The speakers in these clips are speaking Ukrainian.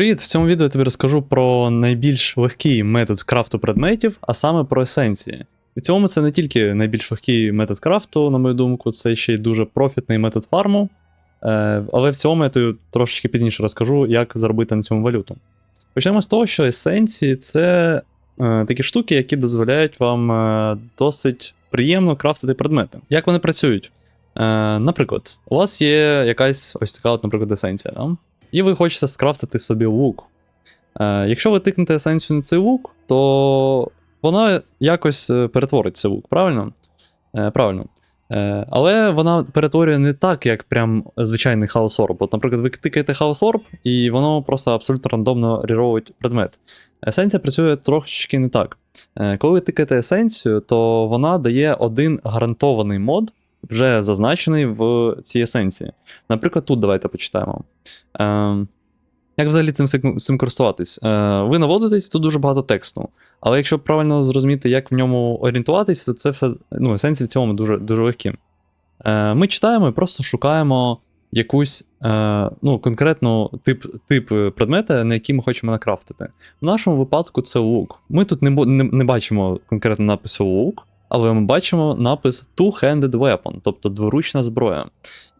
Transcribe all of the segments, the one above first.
Привіт! В цьому відео я тобі розкажу про найбільш легкий метод крафту предметів, а саме про есенції. В цілому це не тільки найбільш легкий метод крафту, на мою думку, це ще й дуже профітний метод фарму. Е, але в цілому я тобі трошечки пізніше розкажу, як заробити на цьому валюту. Почнемо з того, що есенції це е, такі штуки, які дозволяють вам е, досить приємно крафтити предмети. Як вони працюють? Наприклад, у вас є якась ось така, от, наприклад, есенція. Да? І ви хочете скрафтити собі лук. Е, Якщо ви тикнете есенцію на цей лук, то вона якось е, перетворить цей лук, правильно? Е, Правильно. Е, Але вона перетворює не так, як прям звичайний хаос орб. От, наприклад, ви тикаєте хаос орб, і воно просто абсолютно рандомно ріровує предмет. Есенція працює трошечки не так. Е, Коли ви тикаєте есенцію, то вона дає один гарантований мод, вже зазначений в цій есенції. Наприклад, тут давайте почитаємо. Е, Як взагалі цим, цим користуватись? Е, Ви наводитесь, тут дуже багато тексту. Але якщо правильно зрозуміти, як в ньому орієнтуватись, то це все ну, есенції в цілому дуже, дуже легкі. Е, Ми читаємо і просто шукаємо якусь е, ну, конкретну тип, тип предмета, на який ми хочемо накрафтити. В нашому випадку це лук. Ми тут не, не, не бачимо конкретно напису лук, але ми бачимо напис Two-Handed Weapon, тобто дворучна зброя.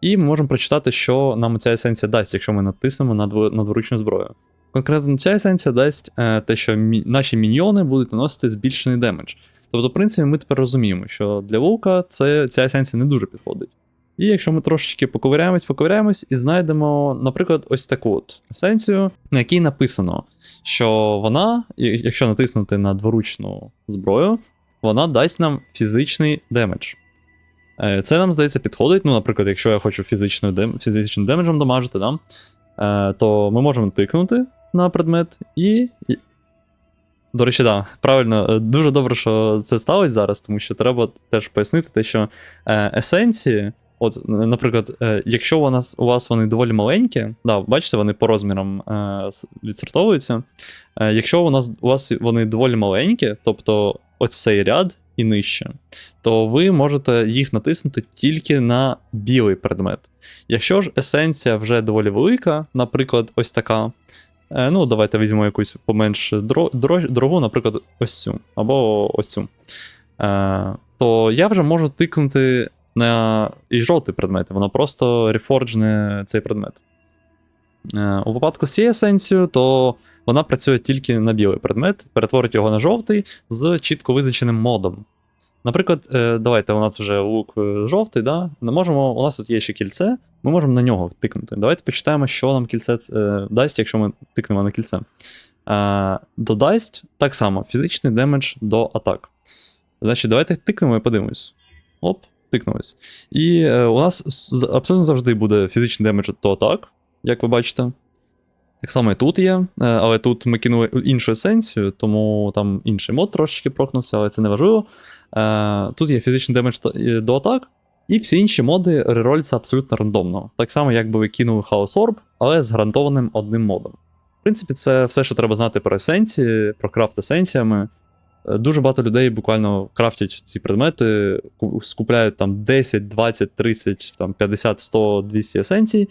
І ми можемо прочитати, що нам ця есенція дасть, якщо ми натиснемо на, на дворучну зброю. Конкретно ця есенція дасть е, те, що мі, наші міньйони будуть наносити збільшений демедж. Тобто, в принципі, ми тепер розуміємо, що для лука це, ця есенція не дуже підходить. І якщо ми трошечки поковиряємось, поковиряємось і знайдемо, наприклад, ось таку от есенцію, на якій написано, що вона, якщо натиснути на дворучну зброю, вона дасть нам фізичний демедж. Е, Це нам здається підходить. Ну, наприклад, якщо я хочу фізичною дем... фізичним демеджем дамажити, да? е, то ми можемо тикнути на предмет і. До речі, да, правильно, е, дуже добре, що це сталося зараз, тому що треба теж пояснити те, що есенції, от, наприклад, якщо у, нас, у вас вони доволі маленькі, да, бачите, вони по розмірам відсортовуються. Якщо у нас у вас вони доволі маленькі, тобто ось цей ряд і нижче, то ви можете їх натиснути тільки на білий предмет. Якщо ж есенція вже доволі велика, наприклад, ось така. е, Ну, давайте візьмемо якусь поменш дро- дро- дорогу, наприклад, ось цю або ось цю. Е, То я вже можу тикнути на і жовтий предмет, воно просто рефорджне цей предмет. Е, У випадку з цією есенцією, то вона працює тільки на білий предмет, перетворить його на жовтий з чітко визначеним модом. Наприклад, е, давайте у нас вже лук е, жовтий, да? Ми можемо, у нас тут є ще кільце, ми можемо на нього тикнути. Давайте почитаємо, що нам кільце дасть, якщо ми тикнемо на кільце. Додасть так само фізичний демедж до атак. Значить, давайте тикнемо і подивимось. Оп, тикнулись. І у нас абсолютно завжди буде фізичний демедж до атак, як ви бачите. Так само і тут є, е, але тут ми кинули іншу есенцію, тому там інший мод трошечки прокнувся, але це не важливо. Е, Тут є фізичний демедж е, до атак, і всі інші моди рероляться абсолютно рандомно. Так само, як би ви кинули Хаос Орб, але з гарантованим одним модом. В принципі, це все, що треба знати про есенції, про крафт есенціями. Дуже багато людей буквально крафтять ці предмети, скупляють там 10, 20, 30, там 50, 100, 200 есенцій,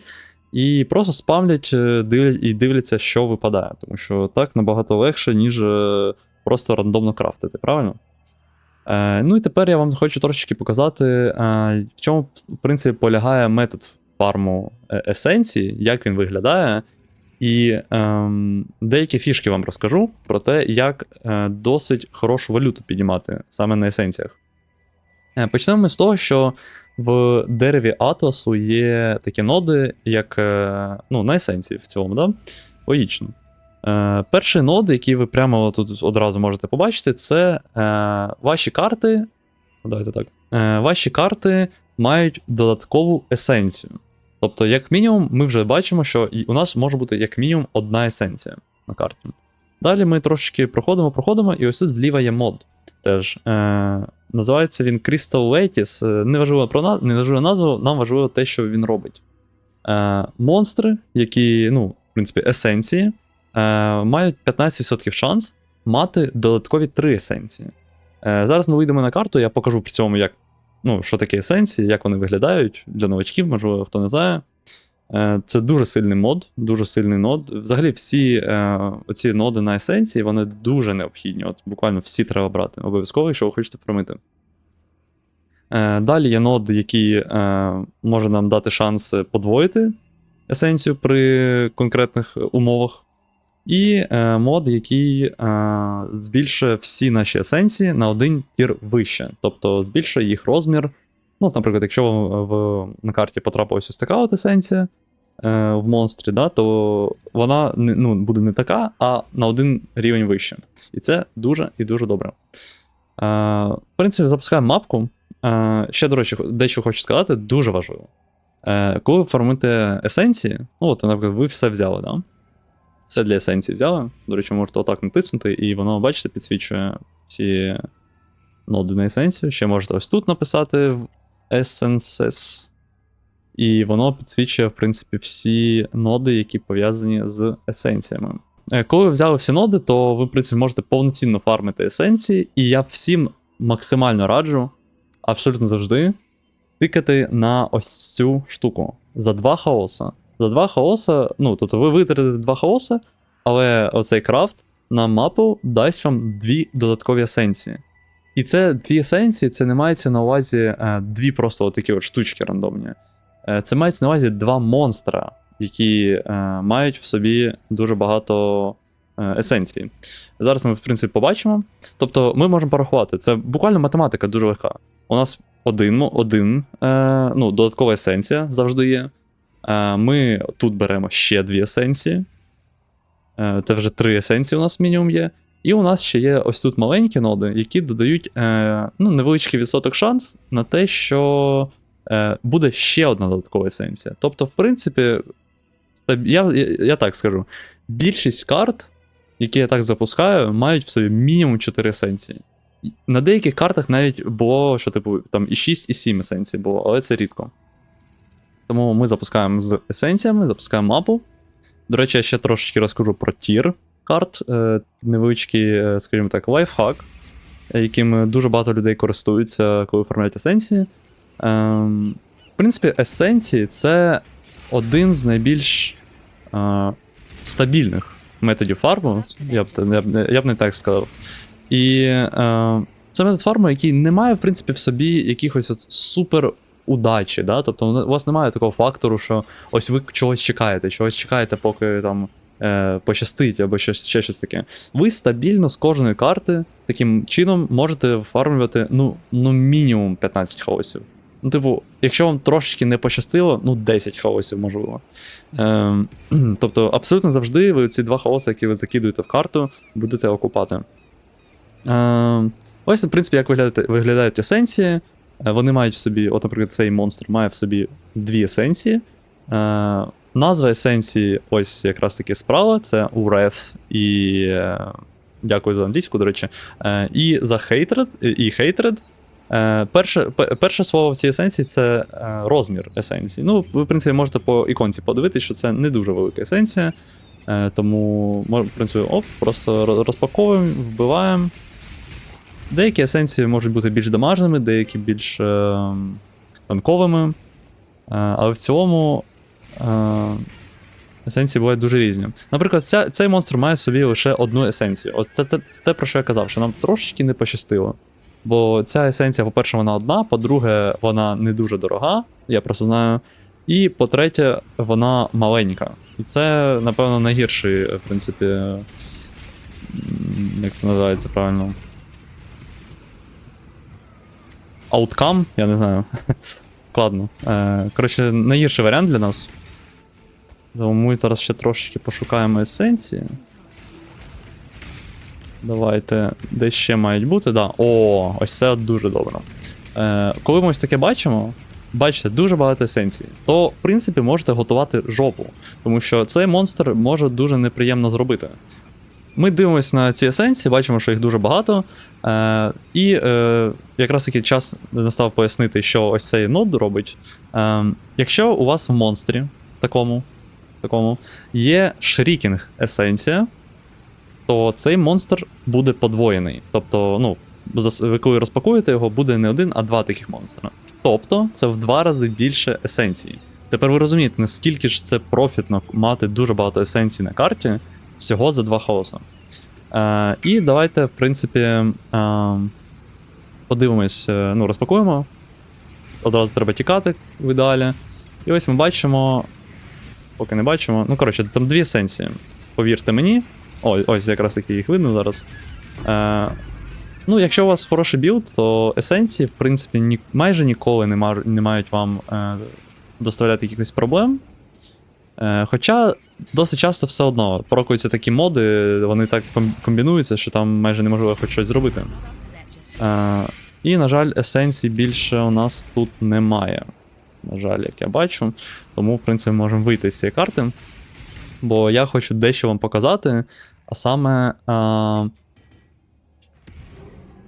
і просто спамлять е, і дивляться, що випадає. Тому що так набагато легше, ніж е, просто рандомно крафтити, правильно? Е, ну і тепер я вам хочу трошечки показати, е, в чому, в принципі, полягає метод фарму е, есенції, як він виглядає. І ем, деякі фішки вам розкажу про те, як е, досить хорошу валюту піднімати саме на есенціях. Е, почнемо ми з того, що в дереві Атласу є такі ноди, як е, ну, на есенції в цілому, да? логічно. Е, перший нод, який ви прямо тут одразу можете побачити, це ваші карти. Давайте так. Ваші карти мають додаткову есенцію. Тобто, як мінімум, ми вже бачимо, що у нас може бути як мінімум одна есенція на карті. Далі ми трошечки проходимо, проходимо, і ось тут зліва є мод. Теж. Е, називається він Crystal Lattice. Е, Не важливо про не важливо назву, нам важливо те, що він робить. Е, монстри, які, ну, в принципі, есенції, е, мають 15% шанс мати додаткові 3 есенції. Е, зараз ми вийдемо на карту, я покажу при цьому, як, ну, що таке есенції, як вони виглядають для новачків, можливо, хто не знає. Е, Це дуже сильний мод, дуже сильний нод. Взагалі, всі е, оці ноди на есенції, вони дуже необхідні. От буквально всі треба брати. Обов'язково, якщо ви хочете фармити. Е, Далі є нод, який е, може нам дати шанс подвоїти есенцію при конкретних умовах. І е, мод, який е, збільшує всі наші есенції на один тір вище. Тобто збільшує їх розмір. Ну, наприклад, якщо в, в, на карті потрапилась ось така от есенція е, в монстрі, да, то вона не, ну, буде не така, а на один рівень вище. І це дуже і дуже добре. Е, в принципі, запускаємо мапку. Е, ще, до речі, дещо хочу сказати, дуже важливо. Е, коли ви формуєте есенції, ну, от, наприклад, ви все взяли, да? все для есенції взяли. До речі, можете отак натиснути, і воно, бачите, підсвічує всі ноди на есенцію. Ще можете ось тут написати Essences. І воно підсвічує, в принципі, всі ноди, які пов'язані з есенціями. Е, Коли ви взяли всі ноди, то ви, в принципі, можете повноцінно фармити есенції, і я всім максимально раджу, абсолютно завжди, тикати на ось цю штуку за два хаоса. За два хаоса, ну, тобто ви витратите два хаоса, але оцей крафт на мапу дасть вам дві додаткові есенції. І це дві есенції, це не мається на увазі е, дві просто такі от штучки рандомні. Е, це мається на увазі два монстра, які е, мають в собі дуже багато есенцій. Зараз ми, в принципі, побачимо. Тобто, ми можемо порахувати. Це буквально математика дуже легка. У нас один, один ну, додаткова есенція завжди є. Ми тут беремо ще дві есенції. Це вже три есенції у нас мінімум є. І у нас ще є ось тут маленькі ноди, які додають е, ну, невеличкий відсоток шанс на те, що е, буде ще одна додаткова есенція. Тобто, в принципі, я, я, я так скажу: більшість карт, які я так запускаю, мають в собі мінімум 4 есенції. На деяких картах навіть було, що типу там і 6, і 7 есенцій було, але це рідко. Тому ми запускаємо з есенціями, запускаємо мапу. До речі, я ще трошечки розкажу про тір карт. Е, невеличкий, е, скажімо так, лайфхак, яким дуже багато людей користуються, коли оформляють есенції. Ем, в принципі, есенції це один з найбільш е, стабільних методів фарму. Я б, я, б, я б не так сказав. І е, це метод фарму, який не має, в принципі, в собі якихось от супер удачі. Да? Тобто у вас немає такого фактору, що ось ви чогось чекаєте, чогось чекаєте, поки там е, пощастить або щось, ще щось таке. Ви стабільно з кожної карти таким чином можете фармлювати ну, ну мінімум 15 хаосів. Ну, типу, якщо вам трошечки не пощастило, ну 10 хаосів можливо. Е, тобто, абсолютно завжди ви ці два хаоси, які ви закидуєте в карту, будете окупати. Е, ось, в принципі, як виглядають, виглядають есенції. Е, Вони мають в собі, от, наприклад, цей монстр має в собі дві есенції. Назва есенції, ось якраз таки справа, це Wrath і. Е, дякую за англійську, до речі. Е, і за Hatred, і Hatred. Е, перше, перше слово в цій есенції це розмір есенції. Ну, ви, в принципі, можете по іконці подивитися, що це не дуже велика есенція. Тому, в принципі, оп, просто розпаковуємо, вбиваємо. Деякі есенції можуть бути більш дамажними, деякі більш е, танковими. Але в цілому есенції бувають дуже різні. Наприклад, ця, цей монстр має собі лише одну есенцію. От це, те- це те, про що я казав, що нам трошечки не пощастило. Бо ця есенція, по-перше, вона одна, по-друге, вона не дуже дорога, я просто знаю. І по-третє, вона маленька. І це, напевно, найгірший, в принципі. Як це називається правильно? Outcome, я не знаю. Складно. Е, коротше, найгірший варіант для нас. Ми зараз ще трошечки пошукаємо есенції. Давайте. Де ще мають бути? Да. О, ось це дуже добре. Е, коли ми ось таке бачимо, бачите, дуже багато есенцій, то, в принципі, можете готувати жопу. Тому що цей монстр може дуже неприємно зробити. Ми дивимося на ці есенції, бачимо, що їх дуже багато. Е, і е, якраз таки час настав пояснити, що ось цей нод робить. Е, якщо у вас в монстрі такому, такому є шрікінг есенція, то цей монстр буде подвоєний. Тобто, ну, коли розпакуєте його, буде не один, а два таких монстра. Тобто, це в два рази більше есенції. Тепер ви розумієте, наскільки ж це профітно мати дуже багато есенцій на карті всього за два хаоса. Е, і давайте, в принципі, е, подивимось, е, ну, розпакуємо. Одразу треба тікати в ідеалі. І ось ми бачимо. Поки не бачимо. Ну, коротше, там дві есенції. Повірте мені. Ой, ось якраз таки їх видно зараз. Е, ну, якщо у вас хороший білд, то есенції, в принципі, ні, майже ніколи не, мар, не мають вам е, доставляти якихось проблем. Е, хоча досить часто все одно прокуються такі моди, вони так комбінуються, що там майже неможливо хоч щось зробити. Е, і, на жаль, есенцій більше у нас тут немає. На жаль, як я бачу. Тому, в принципі, можемо вийти з цієї карти. Бо я хочу дещо вам показати, а саме. А,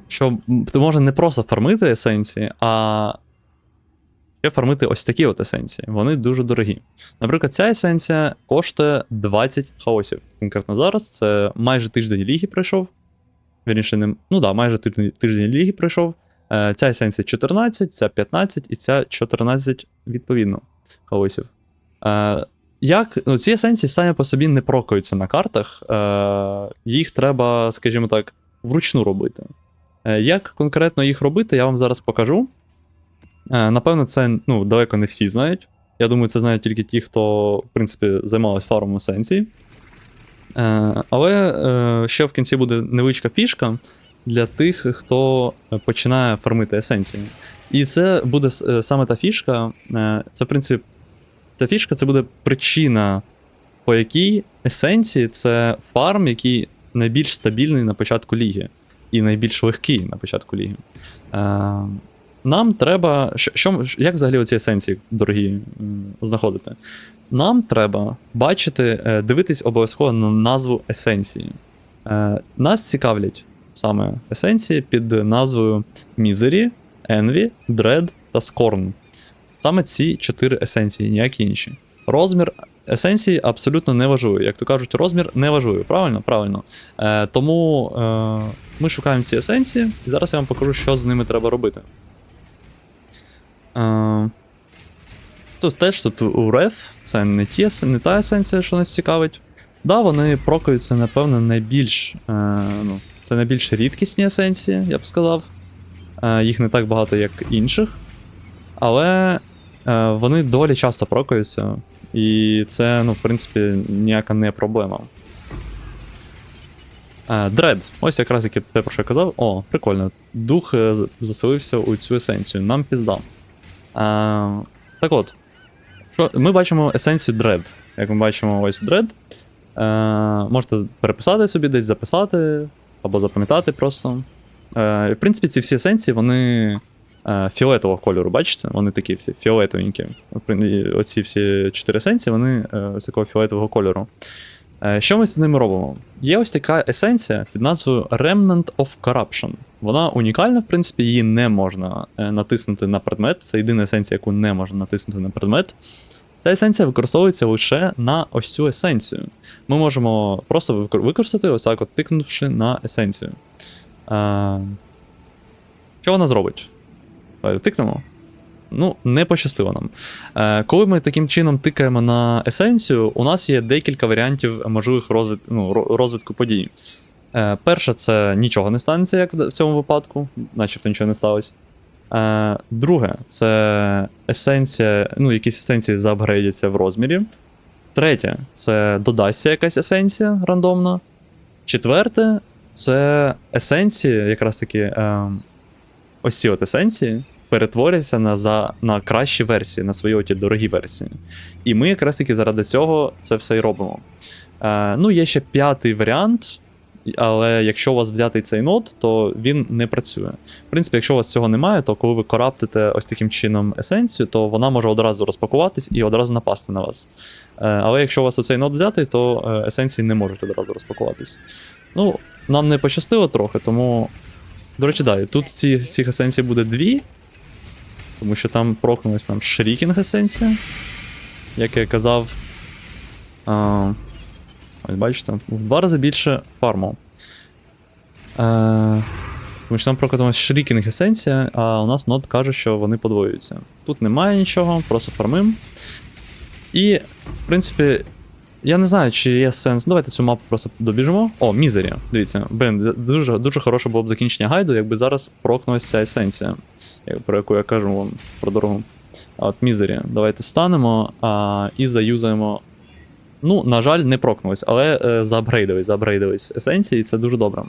що ти можна не просто фармити есенції, а ще фармити ось такі от есенції. Вони дуже дорогі. Наприклад, ця есенція коштує 20 хаосів. Конкретно зараз це майже тиждень ліги пройшов. Вірніше, не, ну да, майже тиждень, тиждень ліги пройшов. Е, Ця есенція 14, ця 15 і ця 14 відповідно хаосів. Е, як ну, ці есенції самі по собі не прокаються на картах, е, їх треба, скажімо так, вручну робити. Як конкретно їх робити, я вам зараз покажу. Е, напевно, це ну, далеко не всі знають. Я думаю, це знають тільки ті, хто, в принципі, займалися фармом есенцій. Е, але ще в кінці буде невеличка фішка для тих, хто починає фармити есенції. І це буде е, саме та фішка. е, Це, в принципі, ця фішка це буде причина, по якій есенції це фарм, який найбільш стабільний на початку ліги, і найбільш легкий на початку ліги. Е, нам треба. Що, як взагалі оці есенції дорогі знаходити? Нам треба бачити, е, дивитись обов'язково на назву есенції. Е, Нас цікавлять саме есенції під назвою Misery, Envy, Dread та Scorn. Саме ці чотири есенції, ніякі інші. Розмір есенції абсолютно не важливий. Як то кажуть, розмір не важливий. Правильно? Правильно. Е, тому е, ми шукаємо ці есенції, і зараз я вам покажу, що з ними треба робити. Е, тут теж тут у Реф, це не, ті, не та есенція, що нас цікавить. Да, вони прокаються, напевно, найбільш. Е, ну, це найбільш рідкісні есенції, я б сказав. Е, їх не так багато, як інших. Але е, вони доволі часто прокаються. І це, ну, в принципі, ніяка не проблема. Е, Дред. Ось якраз як те, про що я казав. О, прикольно. Дух заселився у цю есенцію. Нам пізда. Так от. Що, ми бачимо есенцію Dread. Як ми бачимо, ось. Е, можете переписати собі десь, записати, або запам'ятати просто. Е, в принципі, ці всі есенції, вони е, фіолетового кольору, бачите? Вони такі всі фіолетовенькі. Оці всі чотири есенції, вони е, з такого фіолетового кольору. Що ми з ними робимо? Є ось така есенція під назвою Remnant of Corruption. Вона унікальна, в принципі, її не можна натиснути на предмет. Це єдина есенція, яку не можна натиснути на предмет. Ця есенція використовується лише на ось цю есенцію. Ми можемо просто використати ось так, от тикнувши на есенцію. Е, Що вона зробить? Тикнемо. Ну, не пощастило нам. Е, коли ми таким чином тикаємо на есенцію, у нас є декілька варіантів можливих розвит... ну, розвитку подій. Е, перше, це нічого не станеться, як в цьому випадку, начебто нічого не сталося. Е, друге, це есенція, ну, якісь есенції заапгрейдяться в розмірі. Третє, це додасться якась есенція рандомна. Четверте, це есенції, якраз таки е, ось ці от есенції перетворяться на, за, на кращі версії, на свої оті дорогі версії. І ми якраз таки заради цього це все і робимо. Е, ну, є ще п'ятий варіант, але якщо у вас взятий цей нод, то він не працює. В принципі, якщо у вас цього немає, то коли ви кораптите ось таким чином есенцію, то вона може одразу розпакуватись і одразу напасти на вас. Е, але якщо у вас оцей нод взятий, то е, есенції не можуть одразу розпакуватись. Ну, нам не пощастило трохи, тому. До речі, да, тут ці, цих есенцій буде дві. Тому що там прокнулась нам шрікінг есенція. Як я казав. А, ось бачите, в два рази більше фарму. Е, тому що там прокатилась шрікінг есенція, а у нас нод каже, що вони подвоюються. Тут немає нічого, просто фармим. І, в принципі, я не знаю, чи є сенс. Давайте цю мапу просто добіжимо. О, Мізері. Дивіться, блин, дуже, дуже хороше було б закінчення гайду, якби зараз прокнулася ця есенція, про яку я кажу вам про дорогу. От Мізері. Давайте станемо а, і заюзаємо. Ну, на жаль, не прокнулись, але е, заапгрейдились, заапгрейдились есенції, і це дуже добре.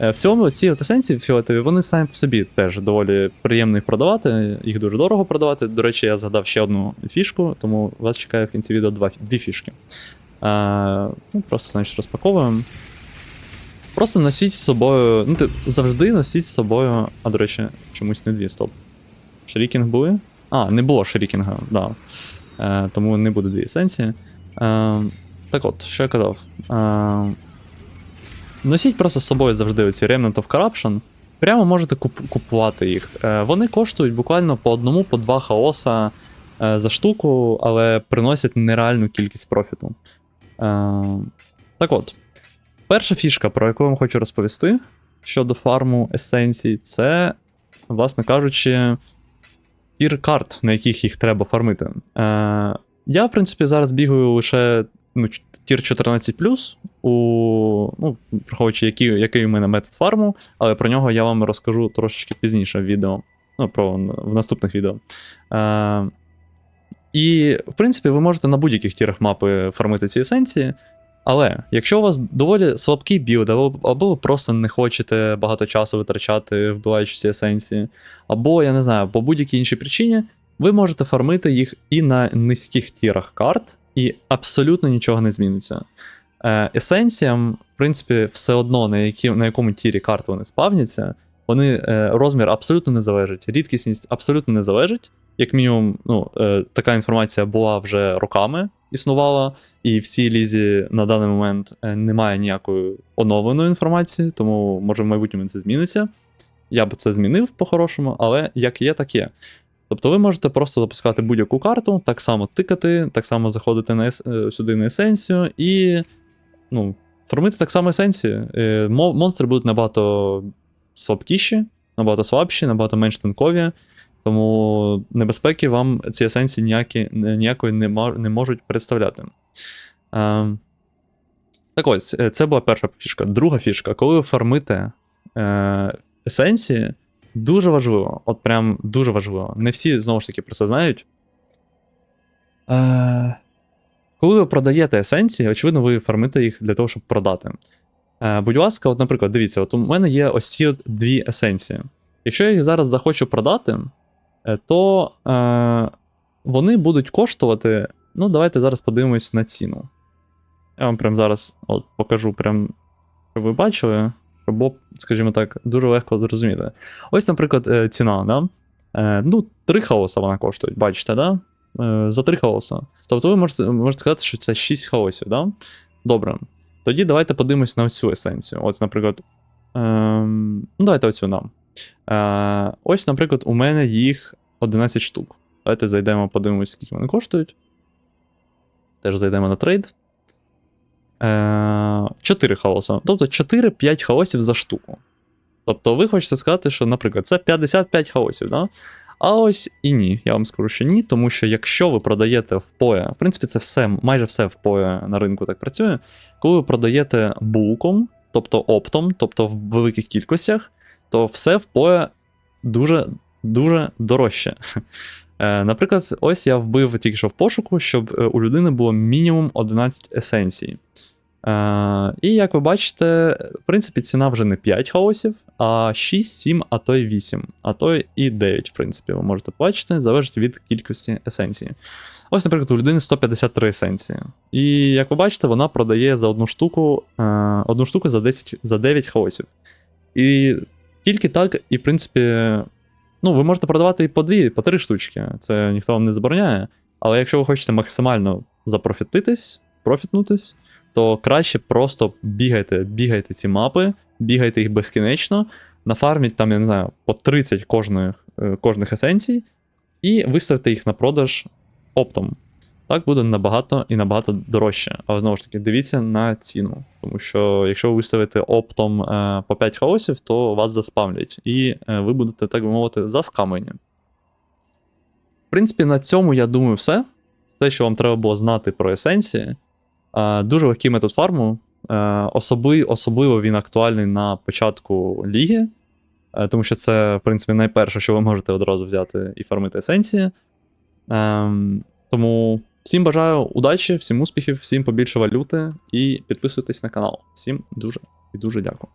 Е, в цілому, ці от есенції фіолетові, вони самі по собі теж доволі приємно їх продавати, їх дуже дорого продавати. До речі, я згадав ще одну фішку, тому вас чекає в кінці відео два, дві фішки. Е, ну, просто, значить, розпаковуємо. Просто носіть з собою. Ну, ти завжди носіть з собою. А, до речі, чомусь не дві, стоп. Шрікінг були? А, не було шрікінга, да. Е, тому не буде дві есенції. Е, так от, що я казав. Е, носіть просто з собою завжди оці Remnant of Corruption. Прямо можете куп- купувати їх. Е, вони коштують буквально по одному, по два хаоса е, за штуку, але приносять нереальну кількість профіту. Е, так от, перша фішка, про яку я вам хочу розповісти щодо фарму есенцій, це, власне кажучи, тір карт, на яких їх треба фармити. Я, в принципі, зараз бігаю лише ну, тір 14 у, ну, враховуючи, який, який у мене метод фарму, але про нього я вам розкажу трошечки пізніше в відео. Ну, про, в наступних відео. Е, і, в принципі, ви можете на будь-яких тірах мапи фармити ці есенції. Але якщо у вас доволі слабкий білд, або, або ви просто не хочете багато часу витрачати, вбиваючи ці есенції, або, я не знаю, по будь-якій іншій причині, ви можете фармити їх і на низьких тірах карт, і абсолютно нічого не зміниться. Е, есенціям, в принципі, все одно, на, які, на якому тірі карт вони спавняться, вони е, розмір абсолютно не залежить, рідкісність абсолютно не залежить. Як мінімум, ну, е, така інформація була вже роками існувала, і в цій лізі на даний момент немає ніякої оновленої інформації, тому може в майбутньому це зміниться. Я б це змінив по-хорошому, але як є, так є. Тобто ви можете просто запускати будь-яку карту, так само тикати, так само заходити на ес- е, сюди на есенцію і ну, формити так само есенції. Е, Монстри будуть набагато слабкіші, набагато слабші, набагато менш тонкові. Тому небезпеки вам ці есенції ніякі, ніякої не, ма- не можуть представляти. Е, так ось, е, це була перша фішка. Друга фішка, коли ви фармите е, есенції, дуже важливо, от прям дуже важливо. Не всі знову ж таки про це знають. Е, коли ви продаєте есенції, очевидно, ви фармите їх для того, щоб продати. Е, будь ласка, от, наприклад, дивіться, от у мене є ось ці от дві есенції. Якщо я їх зараз захочу продати, е, то е, вони будуть коштувати. Ну, давайте зараз подивимось на ціну. Я вам прям зараз от, покажу, прям, щоб ви бачили, щоб, скажімо так, дуже легко зрозуміти. Ось, наприклад, е, ціна, да? Е, ну, 3 хаоса вона коштує, бачите, да? Е, за 3 хаоса. Тобто ви можете, можете сказати, що це 6 хаосів, да? Добре. Тоді давайте подивимось на цю есенцію. Ось, наприклад. Ем, ну, давайте оцю нам. Е, ось, наприклад, у мене їх 11 штук. Давайте зайдемо, подивимось, скільки вони коштують. Теж зайдемо на трейд. Е, 4 хаоса. Тобто 4-5 хаосів за штуку. Тобто, ви хочете сказати, що, наприклад, це 55 хаосів, да? А ось і ні. Я вам скажу, що ні, тому що якщо ви продаєте в поя, в принципі, це все, майже все в поя на ринку так працює. Коли ви продаєте булком, тобто оптом, тобто в великих кількостях, то все в поя дуже дуже дорожче. Е, Наприклад, ось я вбив тільки що в пошуку, щоб е, у людини було мінімум 11 есенцій. Е, і як ви бачите, в принципі, ціна вже не 5 хаосів, а 6, 7, а то й 8, а то і 9, в принципі, ви можете побачити, залежить від кількості есенції. Ось, наприклад, у людини 153 есенції. І як ви бачите, вона продає за одну штуку е, одну штуку за 10, за 9 хаосів. І тільки так, і в принципі, ну, ви можете продавати і по 2, по 3 штучки. Це ніхто вам не забороняє. Але якщо ви хочете максимально запрофітитись, профітнутись, то краще просто бігайте, бігайте ці мапи, бігайте їх безкінечно, нафарміть там, я не знаю, по 30 кожних, е, кожних есенцій, і виставте їх на продаж оптом. Так буде набагато і набагато дорожче. Але знову ж таки, дивіться на ціну. Тому що якщо ви виставите оптом е, по 5 хаосів, то вас заспамлять, і е, ви будете, так би мовити, заскамлені. В принципі, на цьому я думаю, все. те, що вам треба було знати про есенції. Е, Дуже легкий метод фарму. Е, особливо він актуальний на початку ліги, е, тому що це, в принципі, найперше, що ви можете одразу взяти і фармити есенції. Ем, тому всім бажаю удачі, всім успіхів, всім побільше валюти і підписуйтесь на канал. Всім дуже і дуже дякую.